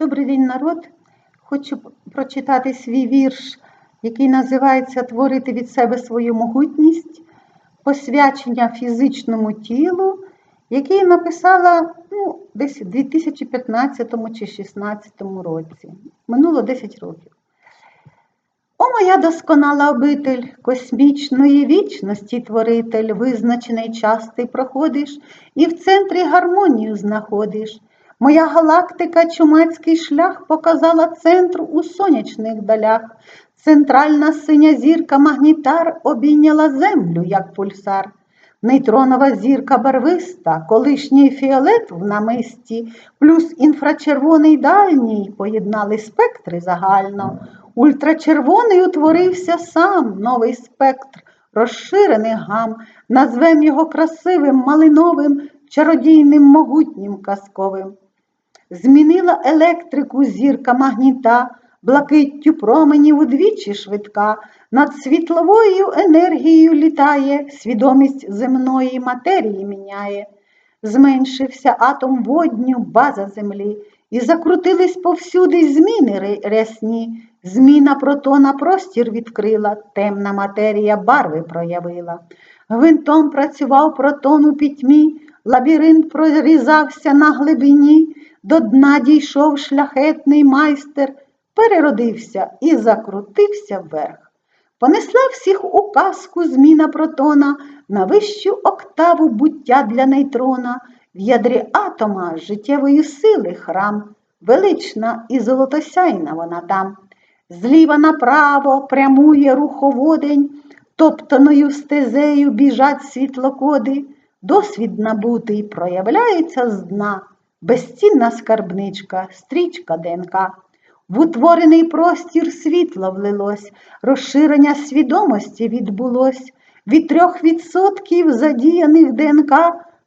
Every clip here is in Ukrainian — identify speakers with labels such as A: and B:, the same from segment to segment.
A: Добрий день, народ. Хочу прочитати свій вірш, який називається Творити від себе свою могутність, посвячення фізичному тілу, який написала ну, десь у 2015 чи 2016 році. Минуло 10 років. О, моя досконала обитель, космічної вічності творитель, визначений час ти проходиш і в центрі гармонію знаходиш. Моя галактика чумацький шлях показала центр у сонячних далях. Центральна синя зірка магнітар обійняла землю, як пульсар. Нейтронова зірка барвиста, колишній фіолет в намисті, плюс інфрачервоний дальній поєднали спектри загально. Ультрачервоний утворився сам новий спектр, розширений гам, назвем його красивим, малиновим, чародійним, могутнім казковим. Змінила електрику зірка магніта, блакиттю променів удвічі швидка, над світловою енергією літає, свідомість земної матерії міняє. Зменшився атом водню, база землі, і закрутились повсюди зміни рясні. Зміна протона простір відкрила, темна матерія барви проявила. Гвинтом працював протон у пітьмі, лабіринт прорізався на глибині, до дна дійшов шляхетний майстер, переродився і закрутився вверх. Понесла всіх у казку зміна протона на вищу октаву буття для нейтрона, в ядрі атома життєвої сили храм, велична і золотосяйна вона там. Зліва направо прямує руховодень, топтаною стезею біжать світлокоди, досвід набутий проявляється з дна, безцінна скарбничка, стрічка ДНК. В утворений простір світло влилось, розширення свідомості відбулось. Від трьох відсотків задіяних ДНК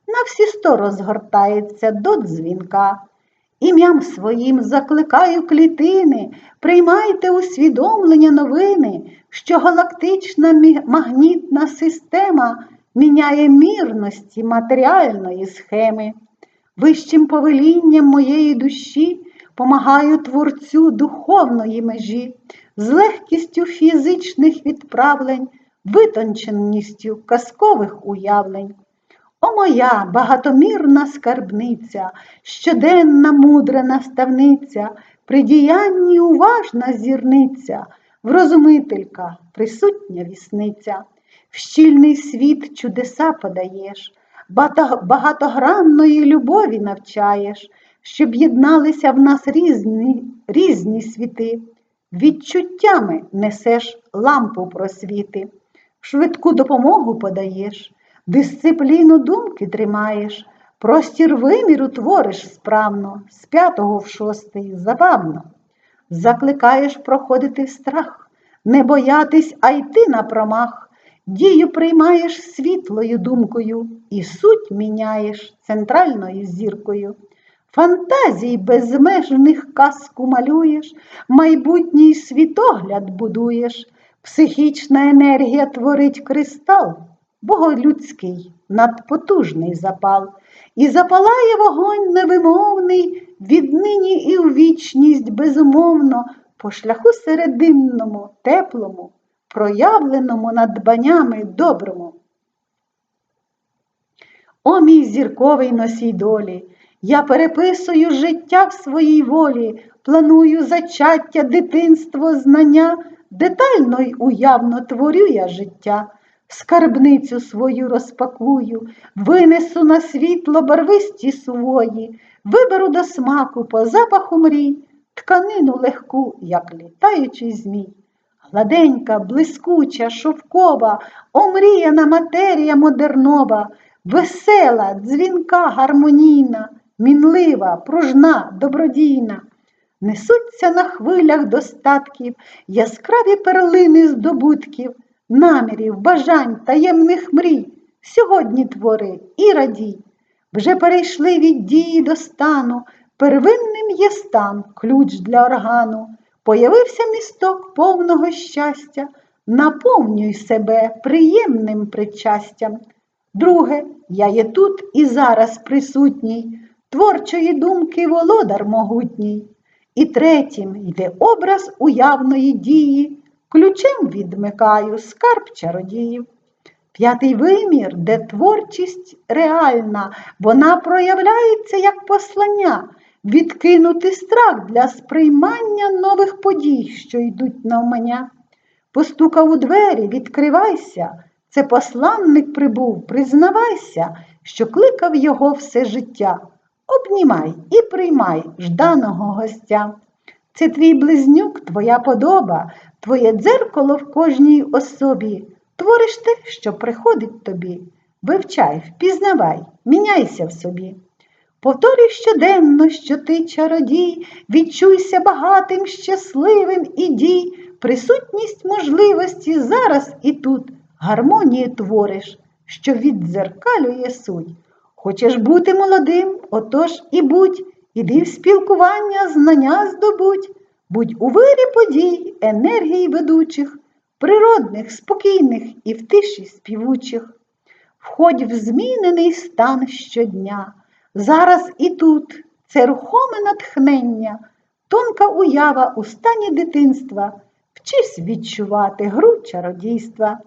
A: на всі сто розгортається до дзвінка. Ім'ям своїм закликаю клітини, приймайте усвідомлення новини, що галактична магнітна система міняє мірності матеріальної схеми. Вищим повелінням моєї душі помагаю творцю духовної межі, з легкістю фізичних відправлень, витонченістю казкових уявлень. О моя багатомірна скарбниця, щоденна мудра наставниця, при діянні уважна зірниця, врозумителька, присутня вісниця, в щільний світ чудеса подаєш, багатогранної любові навчаєш, щоб єдналися в нас різні, різні світи, відчуттями несеш лампу просвіти, швидку допомогу подаєш. Дисципліну думки тримаєш, простір виміру твориш справно, з п'ятого в шостий забавно. Закликаєш проходити страх, не боятись, а йти на промах. Дію приймаєш світлою думкою і суть міняєш центральною зіркою. Фантазій безмежних казку малюєш, майбутній світогляд будуєш, психічна енергія творить кристал, боголюдський, надпотужний запал, і запалає вогонь невимовний, віднині і в вічність безумовно, по шляху серединному, теплому, проявленому надбаннями доброму. О, мій зірковий носій долі, я переписую життя в своїй волі, планую зачаття, дитинство, знання, детально й уявно творю я життя, скарбницю свою розпакую, винесу на світло барвисті свої, виберу до смаку по запаху мрій, тканину легку, як літаючий змій. Гладенька, блискуча, шовкова, омріяна матерія модернова, весела, дзвінка, гармонійна, мінлива, пружна, добродійна. Несуться на хвилях достатків яскраві перлини здобутків, намірів, бажань, таємних мрій. Сьогодні твори і радій. Вже перейшли від дії до стану, первинним є стан, ключ для органу. Появився місток повного щастя, наповнюй себе приємним причастям. Друге, я є тут і зараз присутній, творчої думки володар могутній. І третім йде образ уявної дії, ключем відмикаю скарб чародіїв. П'ятий вимір, де творчість реальна, вона проявляється як послання, відкинути страх для сприймання нових подій, що йдуть навмання. Постукав у двері, відкривайся, це посланник прибув, признавайся, що кликав його все життя. Обнімай і приймай жданого гостя. Це твій близнюк, твоя подоба, твоє дзеркало в кожній особі. Твориш те, що приходить тобі. Вивчай, впізнавай, міняйся в собі. Повторюй щоденно, що ти чародій, відчуйся багатим, щасливим і дій, присутність можливості зараз і тут, гармонії твориш, що віддзеркалює суть. Хочеш бути молодим, отож і будь, іди в спілкування, знання здобудь, будь у вирі подій, енергії ведучих, природних, спокійних і в тиші співучих. Входь в змінений стан щодня. Зараз і тут це рухоме натхнення, тонка уява у стані дитинства, вчись відчувати гру чародійства.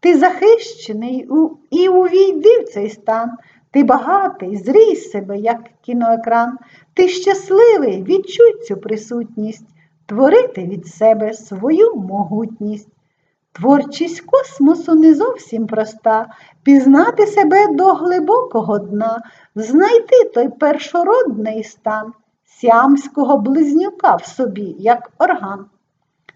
A: Ти захищений і увійди в цей стан, ти багатий, зрій себе, як кіноекран, ти щасливий, відчуй цю присутність, творити від себе свою могутність. Творчість космосу не зовсім проста, пізнати себе до глибокого дна, знайти той першородний стан. Сіамського близнюка в собі, як орган.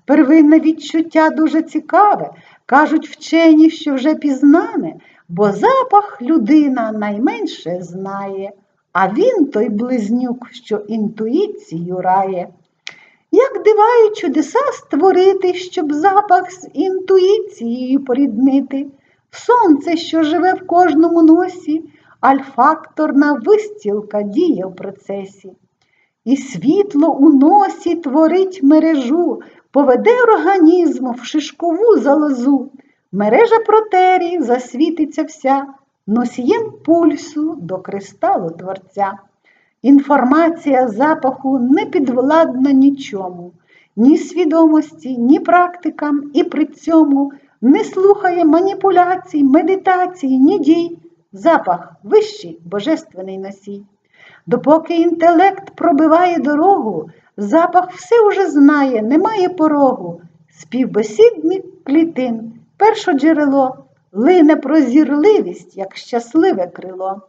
A: Первинне відчуття дуже цікаве, кажуть вчені, що вже пізнане, бо запах людина найменше знає, а він той близнюк, що інтуїцію рає. Як дива чудеса створити, щоб запах з інтуїцією поріднити, сонце, що живе в кожному носі, альфакторна вистілка діє в процесі. І світло у носі творить мережу, поведе організм в шишкову залозу. Мережа протерій засвітиться вся носієм пульсу до кристалу творця. Інформація запаху не підвладна нічому, ні свідомості, ні практикам, і при цьому не слухає маніпуляцій, медитацій, ні дій. Запах вищий божественний носій. Допоки інтелект пробиває дорогу, запах все уже знає, немає порогу. Співбесідник клітин, перше джерело, лине прозірливість, як щасливе крило.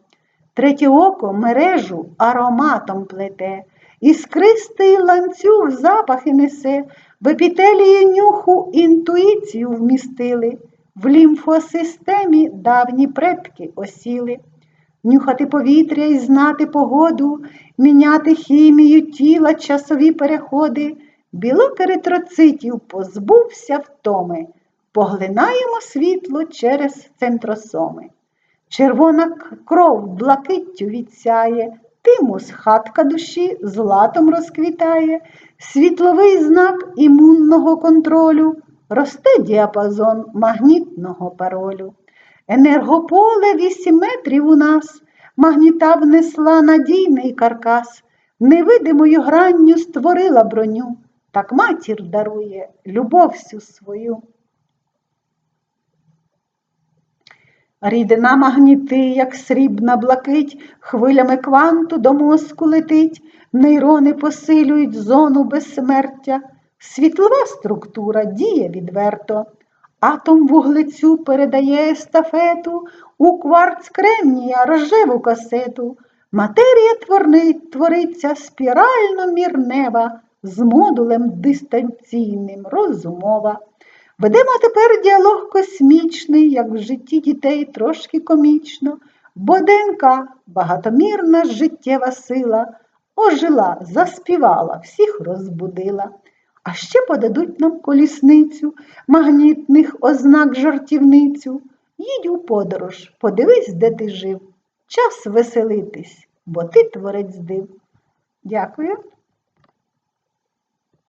A: Третє око мережу ароматом плете, іскристий ланцюг запахи несе, в епітелії нюху інтуїцію вмістили, в лімфосистемі давні предки осіли. Нюхати повітря і знати погоду, міняти хімію тіла, часові переходи, білок еритроцитів позбувся втоми, поглинаємо світло через центросоми. Червона кров блакиттю відсяє, тимус хатка душі златом розквітає, світловий знак імунного контролю, росте діапазон магнітного паролю. Енергополе вісім метрів у нас, магніта внесла надійний каркас, невидимою гранню створила броню, так матір дарує любов всю свою. Рідина магніти, як срібна блакить, хвилями кванту до мозку летить, нейрони посилюють зону безсмертя, світлова структура діє відверто, атом вуглецю передає естафету, у кварц кремнія рожеву касету, матерія творни- твориться спірально мірнева, з модулем дистанційним розумова. Ведемо тепер діалог космічний, як в житті дітей трошки комічно, бо ДНК, багатомірна життєва сила, ожила, заспівала, всіх розбудила. А ще подадуть нам колісницю, магнітних ознак жартівницю. Їдь у подорож, подивись, де ти жив. Час веселитись, бо ти творець див. Дякую.